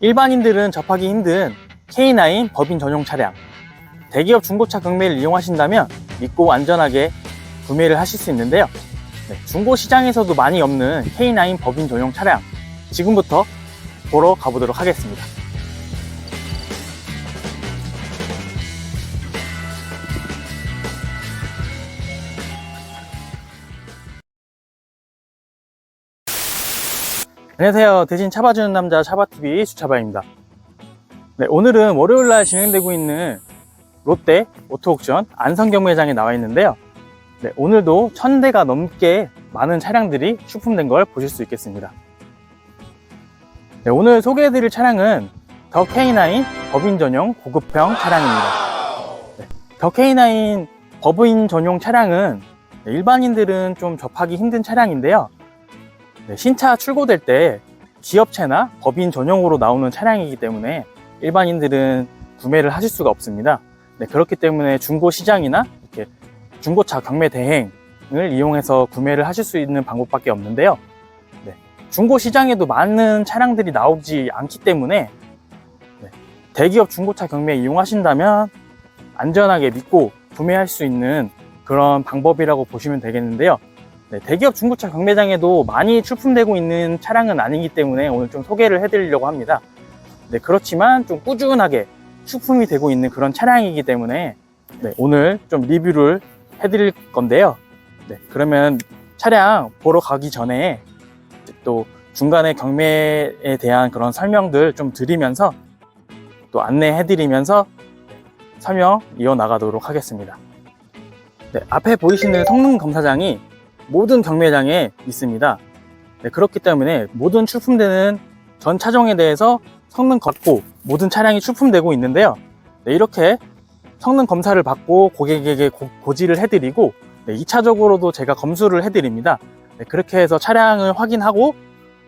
일반인들은 접하기 힘든 K9 법인 전용 차량. 대기업 중고차 경매를 이용하신다면 믿고 안전하게 구매를 하실 수 있는데요. 네, 중고 시장에서도 많이 없는 K9 법인 전용 차량. 지금부터 보러 가보도록 하겠습니다. 안녕하세요. 대신 차봐주는 남자 차바TV 수차바입니다. 네, 오늘은 월요일날 진행되고 있는 롯데 오토옥션 안성경매장에 나와 있는데요. 네, 오늘도 천 대가 넘게 많은 차량들이 출품된 걸 보실 수 있겠습니다. 네, 오늘 소개해드릴 차량은 더 K9 법인 전용 고급형 차량입니다. 네, 더 K9 법인 전용 차량은 네, 일반인들은 좀 접하기 힘든 차량인데요. 네, 신차 출고될 때 기업체나 법인 전용으로 나오는 차량이기 때문에 일반인들은 구매를 하실 수가 없습니다. 네, 그렇기 때문에 중고 시장이나 이렇게 중고차 경매 대행을 이용해서 구매를 하실 수 있는 방법밖에 없는데요. 네, 중고 시장에도 많은 차량들이 나오지 않기 때문에 네, 대기업 중고차 경매 이용하신다면 안전하게 믿고 구매할 수 있는 그런 방법이라고 보시면 되겠는데요. 네, 대기업 중고차 경매장에도 많이 출품되고 있는 차량은 아니기 때문에 오늘 좀 소개를 해드리려고 합니다. 네, 그렇지만 좀 꾸준하게 출품이 되고 있는 그런 차량이기 때문에 네, 오늘 좀 리뷰를 해드릴 건데요. 네, 그러면 차량 보러 가기 전에 또 중간에 경매에 대한 그런 설명들 좀 드리면서 또 안내해드리면서 설명 이어나가도록 하겠습니다. 네, 앞에 보이시는 성능 검사장이 모든 경매장에 있습니다. 네, 그렇기 때문에 모든 출품되는 전 차종에 대해서 성능 걷고 모든 차량이 출품되고 있는데요. 네, 이렇게 성능 검사를 받고 고객에게 고, 지를 해드리고 네, 2차적으로도 제가 검수를 해드립니다. 네, 그렇게 해서 차량을 확인하고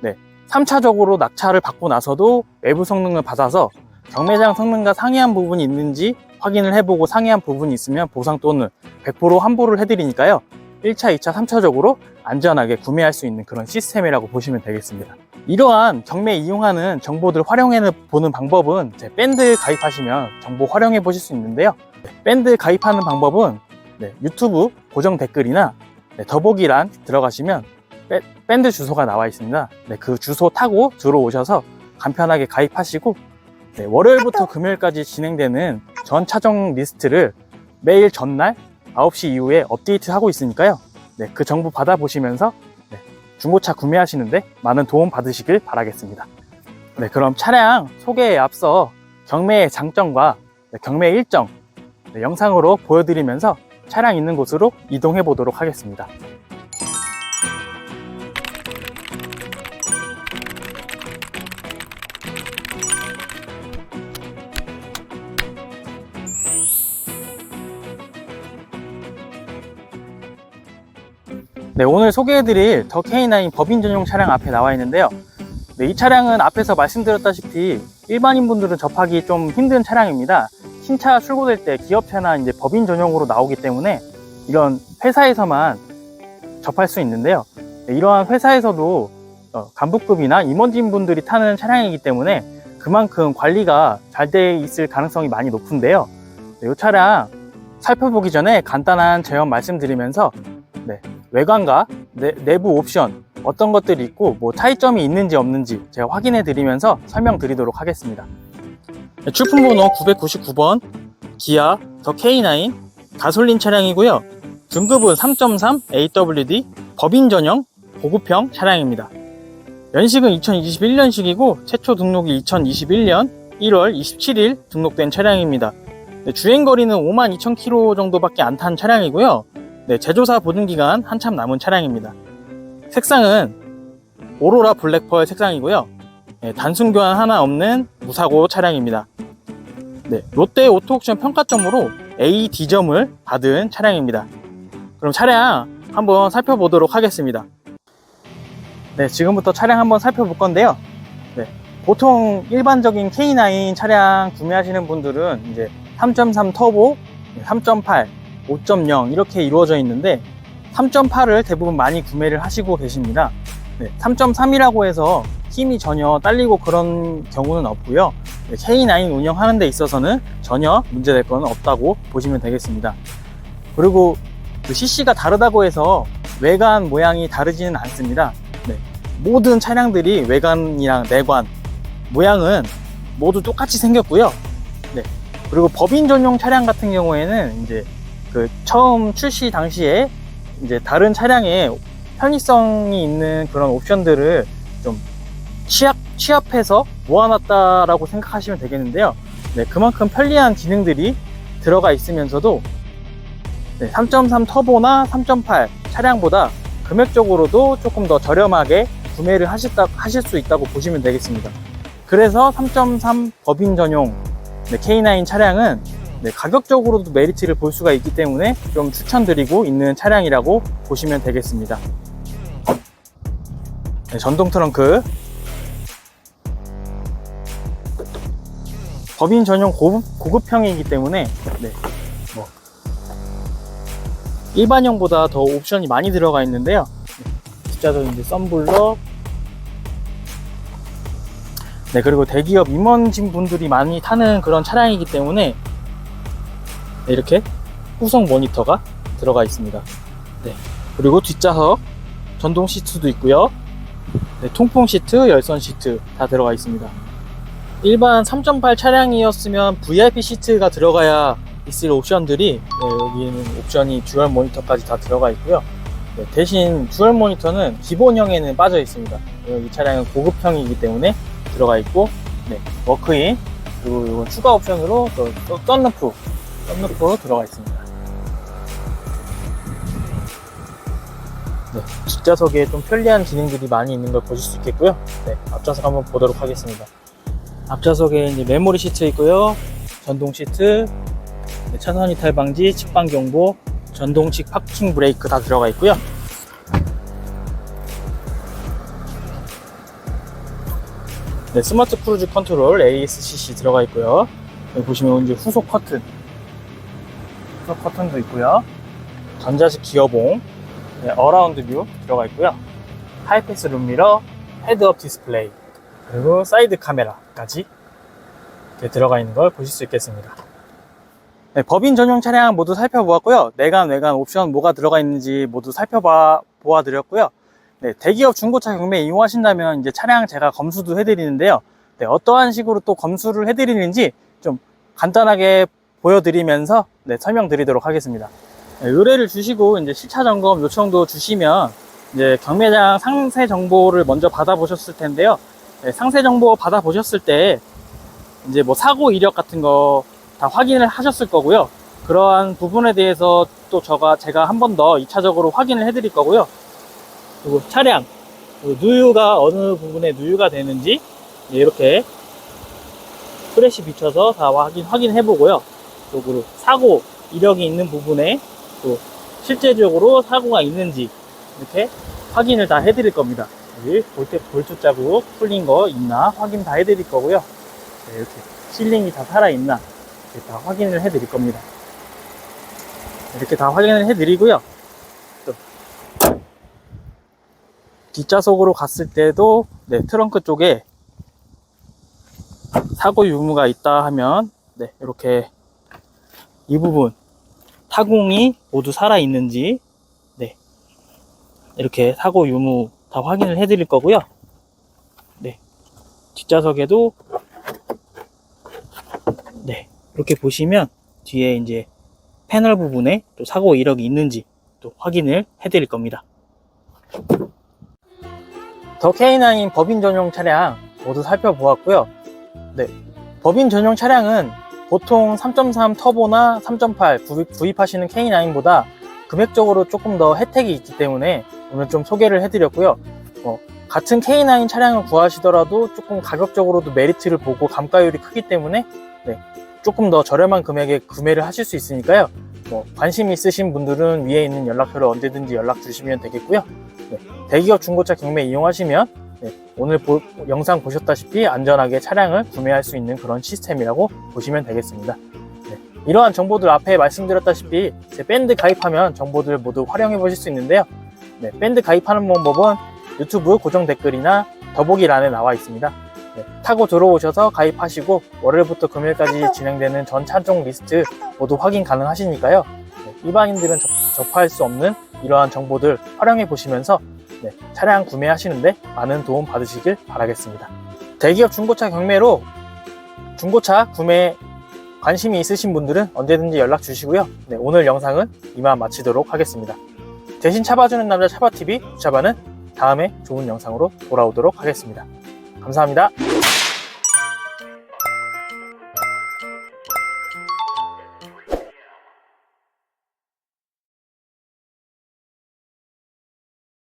네, 3차적으로 낙차를 받고 나서도 외부 성능을 받아서 경매장 성능과 상이한 부분이 있는지 확인을 해보고 상이한 부분이 있으면 보상 또는 100% 환불을 해드리니까요. 1차, 2차, 3차적으로 안전하게 구매할 수 있는 그런 시스템이라고 보시면 되겠습니다. 이러한 경매 이용하는 정보들 활용해 보는 방법은 제 밴드 가입하시면 정보 활용해 보실 수 있는데요. 네, 밴드 가입하는 방법은 네, 유튜브 고정 댓글이나 네, 더보기란 들어가시면 밴- 밴드 주소가 나와 있습니다. 네, 그 주소 타고 들어오셔서 간편하게 가입하시고 네, 월요일부터 금요일까지 진행되는 전 차종 리스트를 매일 전날 9시 이후에 업데이트 하고 있으니까요. 네, 그 정보 받아보시면서 네, 중고차 구매하시는데 많은 도움 받으시길 바라겠습니다. 네, 그럼 차량 소개에 앞서 경매의 장점과 네, 경매 일정 네, 영상으로 보여드리면서 차량 있는 곳으로 이동해 보도록 하겠습니다. 네, 오늘 소개해드릴 더 K9 법인 전용 차량 앞에 나와 있는데요. 네, 이 차량은 앞에서 말씀드렸다시피 일반인분들은 접하기 좀 힘든 차량입니다. 신차 출고될 때 기업체나 이제 법인 전용으로 나오기 때문에 이런 회사에서만 접할 수 있는데요. 네, 이러한 회사에서도 어, 간부급이나 임원진 분들이 타는 차량이기 때문에 그만큼 관리가 잘 돼 있을 가능성이 많이 높은데요. 네, 이 차량 살펴보기 전에 간단한 제언 말씀드리면서 네, 외관과 내, 부 옵션 어떤 것들이 있고 뭐 차이점이 있는지 없는지 제가 확인해 드리면서 설명드리도록 하겠습니다. 네, 출품 번호 999번 기아 더 K9 가솔린 차량이고요. 등급은 3.3 AWD 법인 전용 고급형 차량입니다. 연식은 2021년식이고 최초 등록이 2021년 1월 27일 등록된 차량입니다. 네, 주행거리는 52,000km 정도밖에 안 탄 차량이고요. 네, 제조사 보증 기간 한참 남은 차량입니다. 색상은 오로라 블랙펄 색상이고요. 네, 단순 교환 하나 없는 무사고 차량입니다. 네, 롯데 오토옥션 평가점으로 A, D점을 받은 차량입니다. 그럼 차량 한번 살펴보도록 하겠습니다. 네, 지금부터 차량 한번 살펴볼 건데요. 네, 보통 일반적인 K9 차량 구매하시는 분들은 이제 3.3 터보, 3.8, 5.0 이렇게 이루어져 있는데 3.8을 대부분 많이 구매를 하시고 계십니다. 네, 3.3이라고 해서 힘이 전혀 딸리고 그런 경우는 없고요. 네, K9 운영하는 데 있어서는 전혀 문제될 건 없다고 보시면 되겠습니다. 그리고 그 CC가 다르다고 해서 외관 모양이 다르지는 않습니다. 네, 모든 차량들이 외관이랑 내관 모양은 모두 똑같이 생겼고요. 네, 그리고 법인 전용 차량 같은 경우에는 이제 그 처음 출시 당시에 이제 다른 차량에 편의성이 있는 그런 옵션들을 좀 취합, 취합해서 모아놨다라고 생각하시면 되겠는데요. 네, 그만큼 편리한 기능들이 들어가 있으면서도 네, 3.3 터보나 3.8 차량보다 금액적으로도 조금 더 저렴하게 구매를 하셨다, 하실 수 있다고 보시면 되겠습니다. 그래서 3.3 법인 전용 네, K9 차량은 네, 가격적으로도 메리트를 볼 수가 있기 때문에 좀 추천드리고 있는 차량이라고 보시면 되겠습니다. 네, 전동 트렁크 법인 전용 고급, 고급형이기 때문에 네, 뭐 일반형보다 더 옵션이 많이 들어가 있는데요. 네, 뒷좌석 이제 썬블러 네 그리고 대기업 임원진 분들이 많이 타는 그런 차량이기 때문에 네, 이렇게 후속 모니터가 들어가 있습니다. 네 그리고 뒷좌석 전동 시트도 있고요. 네, 통풍 시트, 열선 시트 다 들어가 있습니다. 일반 3.8 차량이었으면 VIP 시트가 들어가야 있을 옵션들이 네, 여기는 옵션이 듀얼 모니터까지 다 들어가 있고요. 네, 대신 듀얼 모니터는 기본형에는 빠져 있습니다. 네, 이 차량은 고급형이기 때문에 들어가 있고 네, 워크인 그리고 이건 추가 옵션으로 또, 또 썬루프 썬루프 들어가 있습니다. 네, 뒷좌석에 좀 편리한 기능들이 많이 있는 걸 보실 수 있겠고요. 네, 앞좌석 한번 보도록 하겠습니다. 앞좌석에 이제 메모리 시트 있고요. 전동 시트, 네, 차선 이탈 방지, 측방 경보, 전동식 파킹 브레이크 다 들어가 있고요. 네, 스마트 크루즈 컨트롤 ASCC 들어가 있고요. 여기 보시면 이제 후속 커튼, 후속 커튼도 있고요. 전자식 기어봉, 네, 어라운드 뷰 들어가 있고요. 하이패스 룸미러, 헤드업 디스플레이, 그리고 사이드 카메라까지 들어가 있는 걸 보실 수 있겠습니다. 네, 법인 전용 차량 모두 살펴보았고요. 내관, 외관, 옵션 뭐가 들어가 있는지 모두 살펴봐 보아 드렸고요. 네, 대기업 중고차 경매 이용하신다면 이제 차량 제가 검수도 해드리는데요. 네, 어떠한 식으로 또 검수를 해드리는지 좀 간단하게 보여드리면서 네, 설명드리도록 하겠습니다. 네, 의뢰를 주시고 이제 실차 점검 요청도 주시면 이제 경매장 상세 정보를 먼저 받아보셨을 텐데요. 네, 상세 정보 받아보셨을 때 이제 뭐 사고 이력 같은 거 다 확인을 하셨을 거고요. 그러한 부분에 대해서 또 저가 제가 한 번 더 2차적으로 확인을 해드릴 거고요. 그리고 차량 누유가 어느 부분에 누유가 되는지 이렇게 프레시 비춰서 다 확인 확인해 보고요. 그리고 사고 이력이 있는 부분에 또 실제적으로 사고가 있는지 이렇게 확인을 다 해드릴 겁니다. 여기 볼트, 볼트 자국 풀린 거 있나 확인 다 해드릴 거고요. 네, 이렇게 실링이 다 살아있나 다 확인을 해드릴 겁니다. 이렇게 다 확인을 해드리고요. 또 뒷좌석으로 갔을 때도 네, 트렁크 쪽에 사고 유무가 있다 하면 네, 이렇게 이 부분 타공이 모두 살아 있는지 네, 이렇게 사고 유무 다 확인을 해 드릴 거고요. 네, 뒷좌석에도 네, 이렇게 보시면 뒤에 이제 패널 부분에 또 사고 이력이 있는지 또 확인을 해 드릴 겁니다. 더 K9 법인 전용 차량 모두 살펴보았고요. 네, 법인 전용 차량은 보통 3.3 터보나 3.8 구입, 구입하시는 K9보다 금액적으로 조금 더 혜택이 있기 때문에 오늘 좀 소개를 해드렸고요. 어, 같은 K9 차량을 구하시더라도 조금 가격적으로도 메리트를 보고 감가율이 크기 때문에 네, 조금 더 저렴한 금액에 구매를 하실 수 있으니까요. 뭐 관심 있으신 분들은 위에 있는 연락처를 언제든지 연락 주시면 되겠고요. 네, 대기업 중고차 경매 이용하시면 네, 오늘 보- 영상 보셨다시피 안전하게 차량을 구매할 수 있는 그런 시스템이라고 보시면 되겠습니다. 네, 이러한 정보들 앞에 말씀드렸다시피 제 밴드 가입하면 정보들 모두 활용해 보실 수 있는데요. 네, 밴드 가입하는 방법은 유튜브 고정 댓글이나 더보기란에 나와 있습니다. 네, 타고 들어오셔서 가입하시고 월요일부터 금요일까지 진행되는 전 차종 리스트 모두 확인 가능하시니까요. 네, 일반인들은 접, 접할 수 없는 이러한 정보들 활용해 보시면서 네, 차량 구매하시는데 많은 도움 받으시길 바라겠습니다. 대기업 중고차 경매로 중고차 구매 관심이 있으신 분들은 언제든지 연락 주시고요. 네, 오늘 영상은 이만 마치도록 하겠습니다. 대신 차봐주는 남자 차바TV 주차바는 다음에 좋은 영상으로 돌아오도록 하겠습니다. 감사합니다.